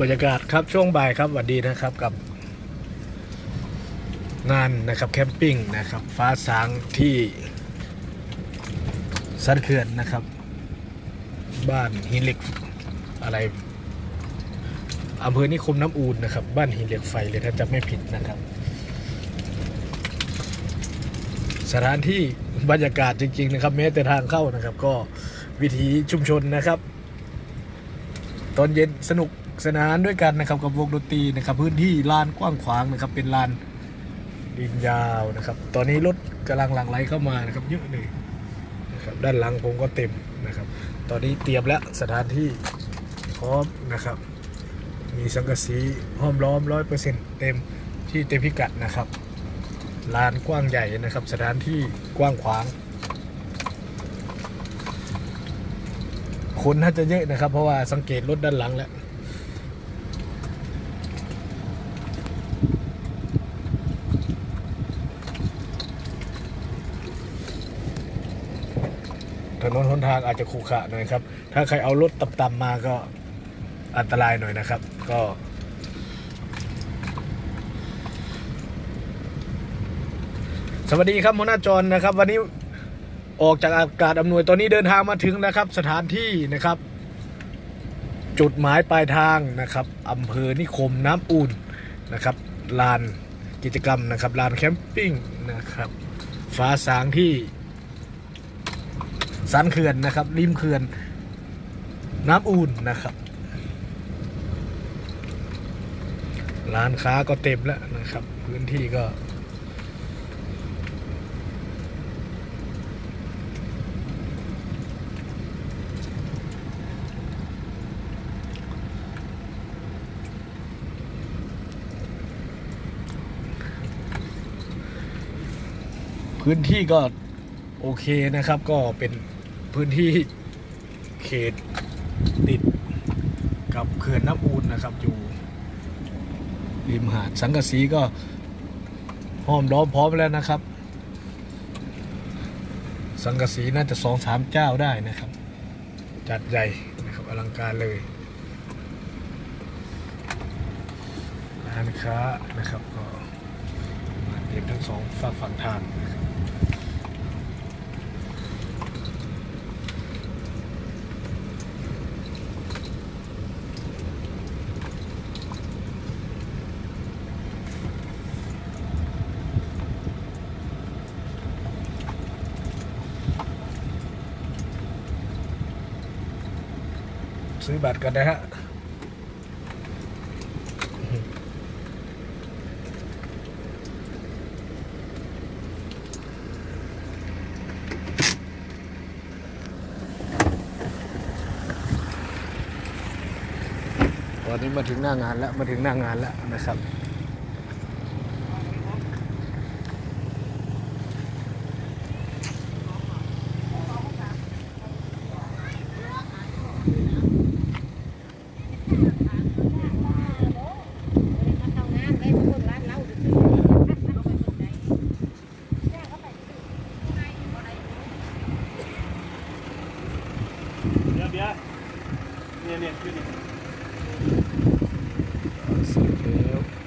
บรรยากาศครับช่วงบ่ายครับสวัสดีนะครับกับ งานนะครับแคมปิ้งนะครับ ฟ้าสางที่สันเขื่อนนะครับ บ้านหินเหล็กอะไรอำเภอนิคมน้ำอูนนะครับ บ้านหินเหล็กไฟเลยถ้าจำไม่ผิดนะครับ สถานที่บรรยากาศจริง ๆ นะครับ แม้แต่ทางเข้านะครับ ก็วิถีชุมชนนะครับ ตอนเย็นสนุก สนานด้วยกันนะครับกับวงดนตรีนะครับ พื้นที่ลานกว้างขวางนะครับ เป็นลานดินยาวนะครับ ตอนนี้รถกำลังหลั่งไหลเข้ามานะครับเยอะเลยนะครับด้านหลังผมก็เต็มนะครับ ตอนนี้เตรียมแล้วสถานที่พร้อมนะครับ มีสังกะสีห้อมล้อมร้อยเปอร์เซ็นต์เต็มที่เต็มพิกัดนะครับลานกว้างใหญ่นะครับ สถานที่กว้างขวาง คนน่าจะเยอะนะครับ เพราะว่าสังเกตรถด้านหลังแล้ว ถนนหนทางอาจจะขรุขระหน่อยครับ ถ้าใครเอารถต่ำๆมาก็อันตรายหน่อยนะครับ ก็สวัสดีครับหัวหน้าจรนะครับ วันนี้ออกจากอากาศอำนวยตอนนี้เดินทางมาถึงนะครับ สถานที่นะครับ จุดหมายปลายทางนะครับอำเภอนิคมน้ำอุ่นนะครับลานกิจกรรมนะครับลานแคมปิ้งนะครับ ฟ้าสางที่ สันเขื่อนนะครับริมเขื่อนน้ำอุ่นนะครับ ร้านค้าก็เต็มแล้วนะครับ พื้นที่ก็พื้นที่ก็โอเคนะครับก็เป็น พื้นที่เขตติดกับเขื่อนน้ำอูนนะครับ อยู่ริมหาดสังกะสีก็ห้อมล้อมพร้อมแล้วนะครับ สังกะสีน่าจะสองสามเจ้าได้นะครับ จัดใหญ่นะครับอลังการเลยร้านค้านะครับก็มาเต็มทั้งสองฝั่งฝั่งทางนะครับ ซื้อบัตรกันนะฮะตอนนี้มาถึงหน้างานแล้วมาถึงหน้างานแล้วนะครับ Linha, linha. Nossa, que.